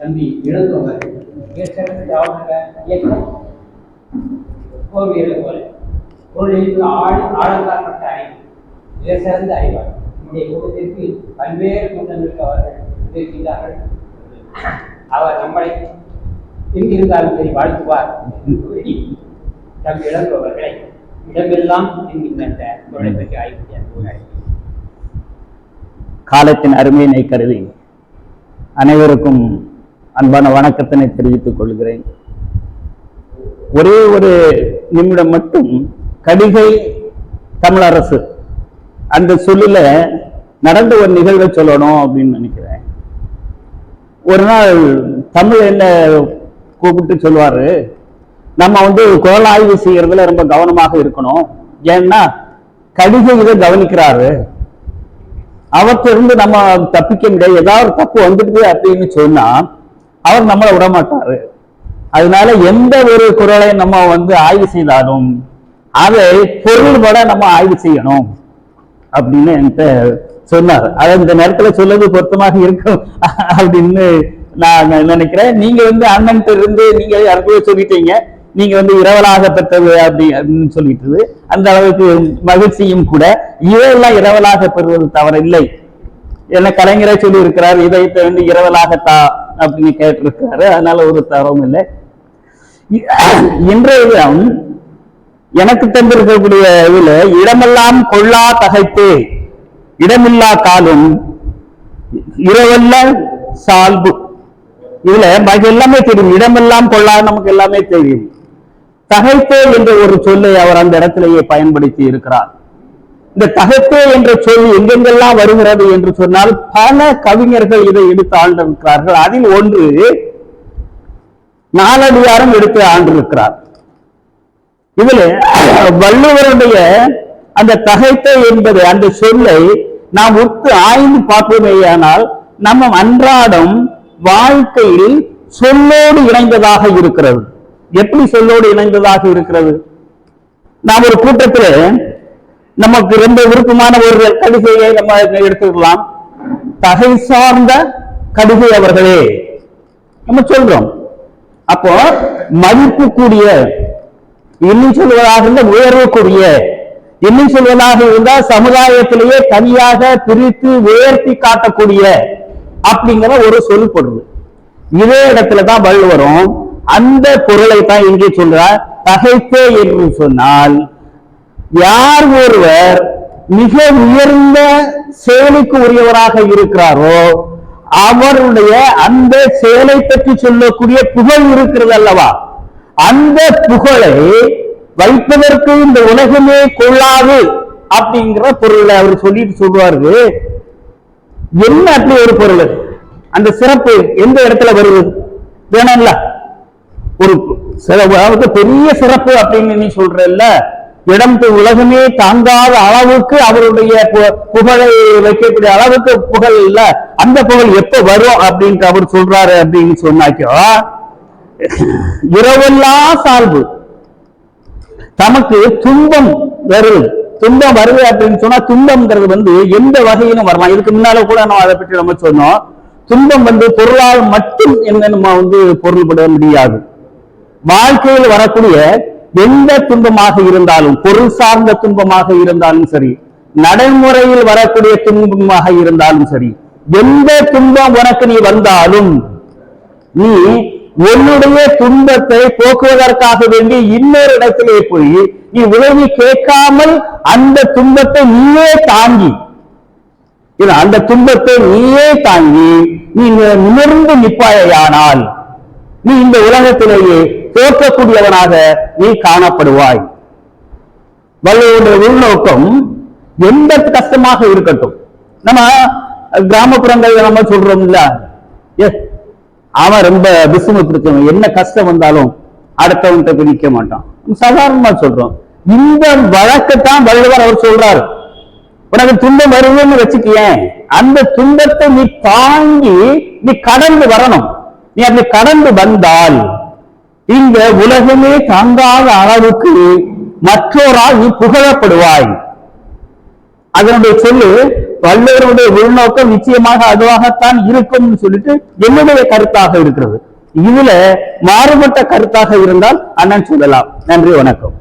நம்பி இழந்தவர் மிக சிறந்த ஜாவக இயக்கம் கோவியல் போல. பொருளில் ஆழ் ஆழங்காற்பட்ட அறிவு. மிக சிறந்த அறிவார் நம்முடைய குடும்பத்திற்கு பல்வேறு கூட்டங்களுக்கு அவர்கள் இருக்கின்றார்கள். அவர் நம்மளை எங்கிருந்தாலும் சரி வாழ்த்துவார் என்று கூறி நம் இழந்தவர்களை இடமெல்லாம் என்கின்ற குரலை பற்றி ஆய்வு செய்ய காலத்தின் அருமையினை கருதி அனைவருக்கும் அன்பான வணக்கத்தினை தெரிவித்துக் கொள்கிறேன். ஒரே ஒரு நிமிடம் மட்டும் கடிகை தமிழரசு அந்த சொல்லில நடந்த ஒரு நிகழ்வை சொல்லணும் அப்படின்னு நினைக்கிறேன். ஒரு நாள் தமிழ் என்ன கூப்பிட்டு சொல்லுவாரு? நம்ம வந்து குரல் ஆய்வு செய்யறதுல ரொம்ப கவனமாக இருக்கணும். ஏன்னா கடிகை இதை கவனிக்கிறாரு. அவற்றிலிருந்து நம்ம தப்பிக்க முடியாது. ஏதாவது ஒரு தப்பு வந்துடுது அப்படின்னு சொன்னா அவர் நம்மளை விடமாட்டாரு. அதனால எந்த ஒரு குரலையும் நம்ம வந்து ஆய்வு செய்தாலும் அதை பொருள்பட நம்ம ஆய்வு செய்யணும் அப்படின்னு என்கிட்ட சொன்னார். அது இந்த நேரத்துல சொல்றது பொருத்தமாக இருக்கும் அப்படின்னு நான் நினைக்கிறேன். நீங்க வந்து அண்ணன் இருந்து நீங்க யாருக்கோ சொல்லிட்டீங்க. நீங்க வந்து இரவலாக பெற்றது அப்படின்னு சொல்லிட்டு அந்த அளவுக்கு மகிழ்ச்சியும் கூட. இவையெல்லாம் இரவலாக பெறுவது தவறில்லை. என்ன கலைஞரை சொல்லி இருக்கிறார் இதயத்தை வந்து இரவலாகத்தா? அப்படின்னு கேட்டிருக்கிறாரு. அதனால ஒரு தவறும் இல்லை. இன்றைய தினம் எனக்கு தந்திருக்கக்கூடிய இதுல இடமெல்லாம் கொள்ளா தகைத்து இடமில்லா காலும் இரவல்ல சால்பு. இதுல பாக்கி எல்லாமே தெரியும். இடமெல்லாம் கொள்ளா நமக்கு எல்லாமே தெரியும். தகைத்தே என்ற ஒரு சொல்லை அவர் அந்த இடத்திலேயே பயன்படுத்தி இருக்கிறார். இந்த தகைத்தே என்ற சொல் எங்கெங்கெல்லாம் வருகிறது என்று சொன்னால் பல கவிஞர்கள் இதை எடுத்து ஆண்டிருக்கிறார்கள். அதில் ஒன்று நாலடியாரும் எடுத்து ஆண்டிருக்கிறார். இதுல வள்ளுவருடைய அந்த தகைத்தை என்பது அந்த சொல்லை நாம் உத்து ஆய்ந்து பார்ப்போமேயானால் நம்ம அன்றாடம் வாழ்க்கையில் சொல்லோடு இணைந்ததாக இருக்கிறது. எப்படி சொல்லோடு இணைந்ததாக இருக்கிறது? நாம் ஒரு கூட்டத்தில் நமக்கு ரொம்ப விருப்பமான ஒரு கடிகையை நம்ம எடுத்துக்கலாம். தகை சார்ந்த கடிகை அவர்களே நம்ம சொல்றோம். அப்போ மதிப்பு கூடிய இன்னும் சொல்வதாக இருந்தால் உயர்வக்கூடிய இன்னும் சொல்வதாக இருந்தால் சமுதாயத்திலேயே தனியாக பிரித்து உயர்த்தி காட்டக்கூடிய அப்படிங்கிற ஒரு சொல் பொருள் இதே இடத்துல தான் வள்ளுவரும் அந்த பொருளை தான் இங்கே சொல்றார். தகைத்தே என்று சொன்னால் யார் ஒருவர் மிக உயர்ந்த செயலுக்கு உரியவராக இருக்கிறாரோ அவருடைய அந்த செயலை பற்றி சொல்லக்கூடிய புகழ் இருக்கிறது அல்லவா? அந்த புகழை வைப்பதற்கு இந்த உலகமே கொள்ளாது அப்படிங்கிற பொருளை அவர் சொல்லிட்டு சொல்லுவாரு என்ன அப்படி ஒரு பொருள்? அந்த சிறப்பு எந்த இடத்துல வருது? வேணும்ல? ஒரு சில- அதாவது பெரிய சிறப்பு அப்படின்னு நீ சொல்றல்ல. இடம் உலகமே தாங்காத அளவுக்கு அவருடைய புகழை வைக்கக்கூடிய அளவுக்கு புகழ் இல்ல. அந்த புகழ் எப்ப வரும் அப்படின்ட்டு அவர் சொல்றாரு அப்படின்னு சொன்னாக்கோ இரவெல்லாம் சால்பு தமக்கு துன்பம் வருது. துன்பம் வருது அப்படின்னு சொன்னா துன்பம்ங்கிறது வந்து எந்த வகையிலும் வரலாம் இதுக்கு முன்னால கூட நம்ம அதை பற்றி நம்ம சொன்னோம். துன்பம் வந்து பொருளால் மட்டும் என்ன நம்ம வந்து பொருள்பட முடியாது. வாழ்க்கையில் வரக்கூடிய எந்த துன்பமாக இருந்தாலும் பொருள் சார்ந்த துன்பமாக இருந்தாலும் சரி நடைமுறையில் வரக்கூடிய துன்பமாக இருந்தாலும் சரி எந்த துன்பம் உனக்கு நீ வந்தாலும் நீ உன்னுடைய துன்பத்தை போக்குவதற்காக வேண்டி இன்னொரு இடத்திலே போய் நீ உதவி கேட்காமல் அந்த துன்பத்தை நீயே தாங்கி அந்த துன்பத்தை நீயே தாங்கி நீ நிமிர்ந்து நிப்பாயானால் நீ இந்த உலகத்திலேயே தோற்கக்கூடியவனாக நீ காணப்படுவாய். வள்ளுவருடைய உள்நோக்கம் எந்த கஷ்டமாக இருக்கட்டும். நம்ம கிராமப்புறங்கள்ல நம்ம சொல்றோம்ல எஸ் அவன் ரொம்ப பிசுமு என்ன கஷ்டம் வந்தாலும் அடுத்தவன்கிட்ட போய் நிக்க மாட்டான். சாதாரணமா சொல்றோம். இந்த வழக்கத்தான் வள்ளுவர் அவர் சொல்றாரு. உனக்கு துன்பம் வருதுன்னு வச்சுக்கியேன் அந்த துன்பத்தை நீ தாங்கி நீ கடந்து வரணும். நீ அப்படி கடந்து வந்தால் இந்த உலகமே தாங்காத அளவுக்கு மற்றோரால் நீ புகழப்படுவாய். அதனுடைய சொல்லு வள்ளுவருடைய உள்நோக்கம் நிச்சயமாக அதுவாகத்தான் இருக்கும்னு சொல்லிட்டு என்னுடைய கருத்தாக இருக்கிறது. இதுல மாறுபட்ட கருத்தாக இருந்தால் அண்ணன் சொல்லலாம். நன்றி வணக்கம்.